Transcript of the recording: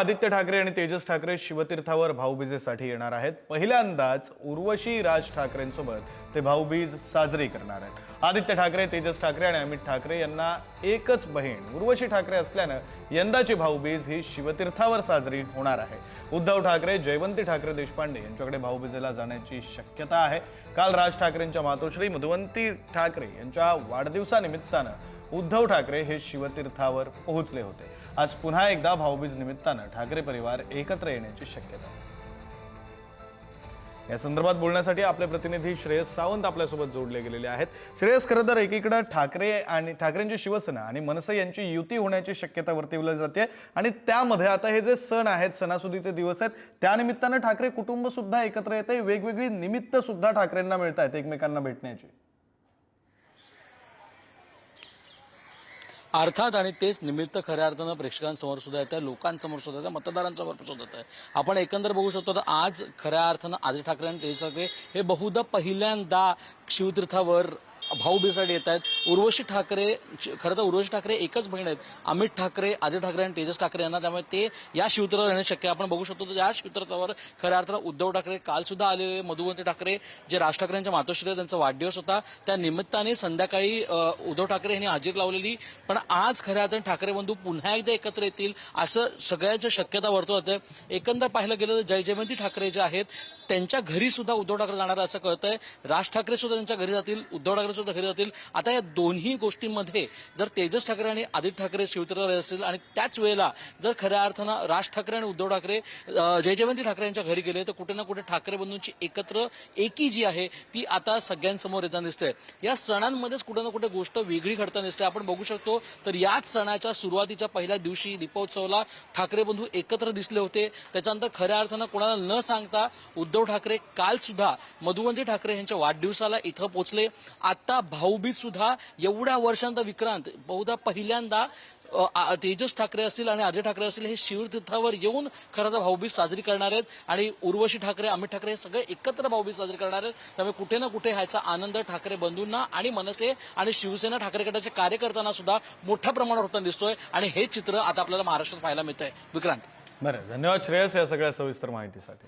आदित्य ठाकरे आणि तेजस ठाकरे शिवतीर्थावर भाऊबीजेसाठी येणार आहेत. पहिल्यांदाच उर्वशी राज ठाकरेंसोबत ते भाऊबीज साजरी करणार आहेत. आदित्य ठाकरे तेजस ठाकरे आणि अमित ठाकरे यांना एकच बहीण उर्वशी ठाकरे असल्यानं यंदाची भाऊबीज ही शिवतीर्थावर साजरी होणार आहे. उद्धव ठाकरे जयवंती ठाकरे देशपांडे यांच्याकडे भाऊबीजेला जाण्याची शक्यता आहे. काल राज ठाकरेंच्या मातोश्री मधुवंती ठाकरे यांच्या वाढदिवसानिमित्तानं उद्धव ठाकरे हे शिवतीर्थावर पोहोचले होते. आज पुन्हा एकदा भाऊबीज निमित्तानं ठाकरे परिवार एकत्र येण्याची शक्यता. या संदर्भात बोलण्यासाठी आपले प्रतिनिधी श्रेयस सावंत आपल्यासोबत जोडले गेलेले आहेत. श्रेयस खरं तर एकीकडे ठाकरे आणि ठाकरेंची शिवसेना आणि मनसे यांची युती होण्याची शक्यता वर्तवली जाते आणि त्यामध्ये आता हे जे सण आहेत सणासुदीचे दिवस आहेत त्यानिमित्तानं ठाकरे कुटुंब सुद्धा एकत्र येते. वेगवेगळी निमित्त सुद्धा ठाकरेंना मिळत आहेत एकमेकांना भेटण्याची. अर्थात आणि तेच निमित्त खऱ्या अर्थानं प्रेक्षकांसमोर सुद्धा येतं लोकांसमोर सुद्धा येतं मतदारांसमोर सुद्धा येतं आपण एकंदर बघू शकतो तर आज खऱ्या अर्थानं आदित्य ठाकरे आणि तेज ठाकरे हे बहुधा पहिल्यांदा शिवतीर्थावर भाऊ भाऊबीसाठी येत आहेत. उर्वशी ठाकरे खरं तर उर्वशी ठाकरे एकच बहीण आहेत. अमित ठाकरे आदित्य ठाकरे आणि तेजस ठाकरे यांना त्यामुळे ते या शिवतीर्थावर येणे शक्य आहे. आपण बघू शकतो तर या शिवतरावर खऱ्या अर्थानं उद्धव ठाकरे काल सुद्धा आलेले मधुवंत ठाकरे जे राज ठाकरेंच्या मातोश्री त्यांचा वाढदिवस होता. त्या निमित्ताने संध्याकाळी उद्धव ठाकरे यांनी हजेरी लावलेली. पण आज खऱ्या अर्थानं ठाकरे बंधू पुन्हा एकदा एकत्र येतील असं सगळ्यांच्या शक्यता वर्तवत आहे. एकंदर पाहिलं गेलं तर जय जयवंती ठाकरे जे आहेत त्यांच्या घरी सुद्धा उद्धव ठाकरे जाणार असं कळतंय. राज ठाकरे सुद्धा त्यांच्या घरी जातील. उद्धव ठाकरे सुद्धा घरी जातील आता या दोन्ही गोष्टींमध्ये जर तेजस ठाकरे आणि आदित्य ठाकरे शिवतीर्थावर असतील आणि त्याच वेळेला जर खऱ्या अर्थानं राज ठाकरे आणि उद्धव ठाकरे अं, जय जयवंती ठाकरे यांच्या घरी गेले तर कुठे ना कुठे ठाकरे बंधूंची एकत्र एकी जी आहे ती आता सगळ्यांसमोर येताना दिसते. या सणांमध्येच कुठे ना कुठे गोष्ट वेगळी घडताना दिसते. आपण बघू शकतो तर याच सणाच्या सुरुवातीच्या पहिल्या दिवशी दीपोत्सवाला ठाकरे बंधू एकत्र दिसले होते. त्याच्यानंतर खऱ्या अर्थानं कोणाला न सांगता उद्धव ठाकरे काल सुद्धा मधुवंती ठाकरे यांच्या वाढदिवसाला इथं पोहोचले. आता भाऊबीज सुद्धा एवढ्या वर्षांत विक्रांत बहुधा पहिल्यांदा तेजस ठाकरे असतील आणि अजय ठाकरे असतील हे शिवतीर्थावर येऊन खरं तर भाऊबीज साजरी करणार आहेत. आणि उर्वशी ठाकरे अमित ठाकरे हे सगळे एकत्र भाऊबीज साजरी करणार आहेत. त्यामुळे कुठे ना कुठे ह्याचा आनंद ठाकरे बंधूंना आणि मनसे आणि शिवसेना ठाकरे गटाच्या कार्यकर्त्यांना सुद्धा मोठ्या प्रमाणावर होताना दिसतोय. आणि हे चित्र आता आपल्याला महाराष्ट्रात पाहायला मिळतंय. विक्रांत. बरं धन्यवाद श्रेयस या सगळ्या सविस्तर माहितीसाठी.